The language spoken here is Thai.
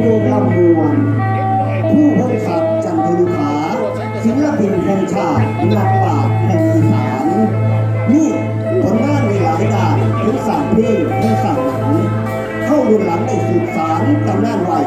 โปรกรมมวลผู้พงศักจันทรุขาศิลปินแห่งชาตินักปาชแห่งอีสานนี่ผลงานมีหลายด้านทั้งสั่งเพื่อทั้งสั่งหนังเข้ารุ่นหลังได้สืบสารตำนานไว้